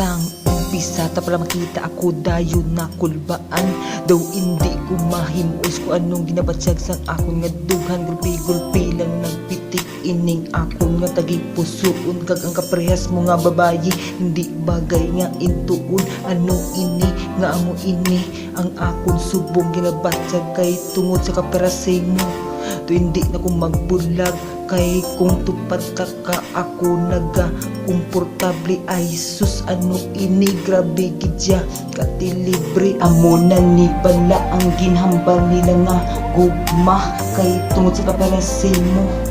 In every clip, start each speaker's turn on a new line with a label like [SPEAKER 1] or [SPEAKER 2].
[SPEAKER 1] Sang umpisa ta pala makita ako dayon na kulbaan. Daw hindi ko mahimuos ko anong ginabatsag sang akong nga dughan. Gulpi-gulpi lang nagpitik ining akong nga tagi pusoon Kag ang kaparehas mo nga babayi Hindi bagay nga intuon. Ano ini nga amo ini Ang akong subong ginabatsag kay tungod sa kaperasing mo To hindi na ko magbulag. Kay kung tupad ka ka ako naga komportable ay sus ano ini? Grabe gidya. Katilibre amo na ni bala ang ginhambal nila nga gugma. Kay tungod sa kaperasin mo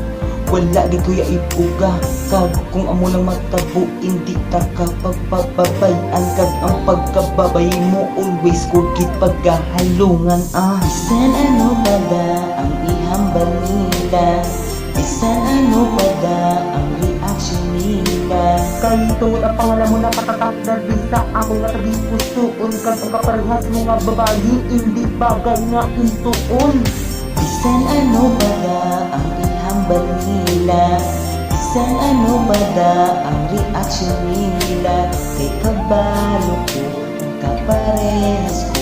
[SPEAKER 1] wala di kuya ipuga. Kag kung amo lang matabo hindi ta kapagpapabayan kag ang pagkababay mo always ko git pagkahalungan ah.
[SPEAKER 2] Bisan ano ba ang ihambal nila Bisan ano ba da ang reaction nila.
[SPEAKER 1] Kay tungod ang pangalan mo na patatak bisa Ako nga tagi pusoon Kag ang kaparehas mo nga babayi Hindi bagay nga intuon
[SPEAKER 2] Bisan ano ba da ang ihambal nila Bisan ano ba da ang reaction nila. Kay kabalo ko kaparehas ko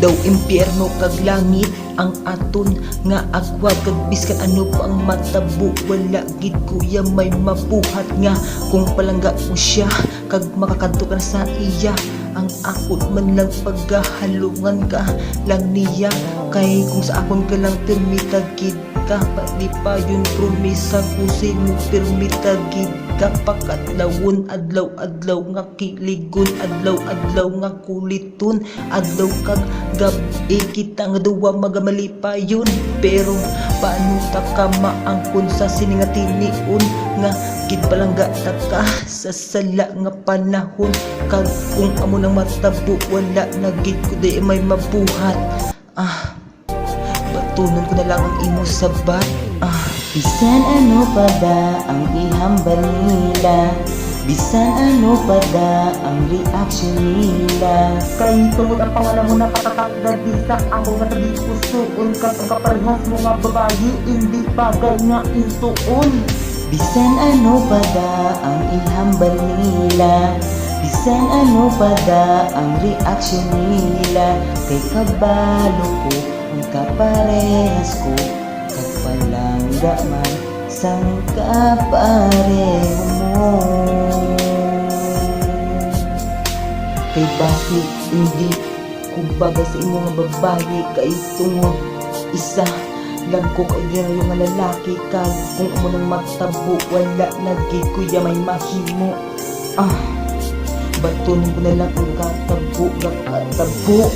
[SPEAKER 1] Daw impyerno kag langit ang aton nga agwat kag biskan ano pa ang matabo? Wala gid kuya may mabuhat nga. Kung palangga mo siya kag makakadto ka sa iya ang akon man lang paghahalungan ka lang niya. Kay kung sa akon ka lang permita gid ka pati pa yun promisa? Ko sa mo permita gid ka pakatlawon adlaw-adlaw nga kiligon adlaw-adlaw nga kuliton. Adlaw kag gabi kita nga duwa magamali pa yun. Pero paano ta ka maangkon sa siningatiniun nga gid palangga ta ka sa sala nga panahon. Kag kung amo nang matabo wala na gid ko di may mabuhat. Ah batunon ko na lang ang imo sabat ah.
[SPEAKER 2] Bisan ano pa da ang ihambal nila Bisan ano pa da ang reaction nila?
[SPEAKER 1] Kay tungod ang pangalan mo na patatak na bisa Ako nga tabi pusoon Kag ang kaparehas mo nga babayi Hindi bagay nga intuon.
[SPEAKER 2] Bisan ano pa da ang ihambal nila? Bisan ano pa da ang reaction nila? Kay kabalo ko ang kaparehas ko Kagpalangga man sang kapareho mo
[SPEAKER 1] Kay bakit hindi Kumbaga sa imo nga babayi Kay tungod isa? Lang ko kay ginayo nga lalaki Kag kung amo nang magtabo Wala lagi kuya may mahimo. Ah Batunin ko na lang ang katabo Katabo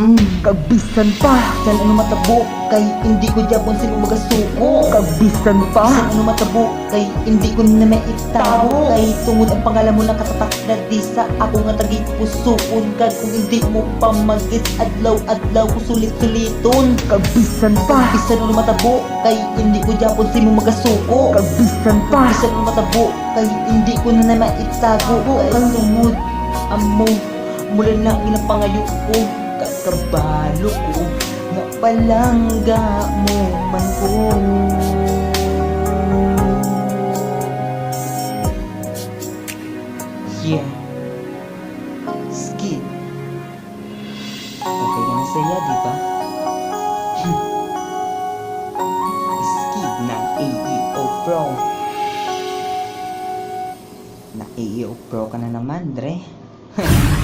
[SPEAKER 1] Mm, kabisan pa San ano matabo Kay hindi ko jabon sino magasuko. Kabisan pa San ano matabo Kay hindi ko na maitabo Kay tungod ang pangalan mo na katatak na disa Ako nga tagi pusoon Kag kung hindi mo pa magis Adlaw-adlaw ko sulit-suliton Kabisan pa Kabisan ano matabo Kay hindi ko jabon sino magasuko. Kabisan pa Kabisan ano matabo Kay hindi ko na na maitago Kay tungod amo mula na ginapangayo ko kakabalo ko nga palangga mo man ko. Yeah. Skid okay ka na saya di ba? Skid ng AEO Pro. Na AEO Pro ka na naman Dre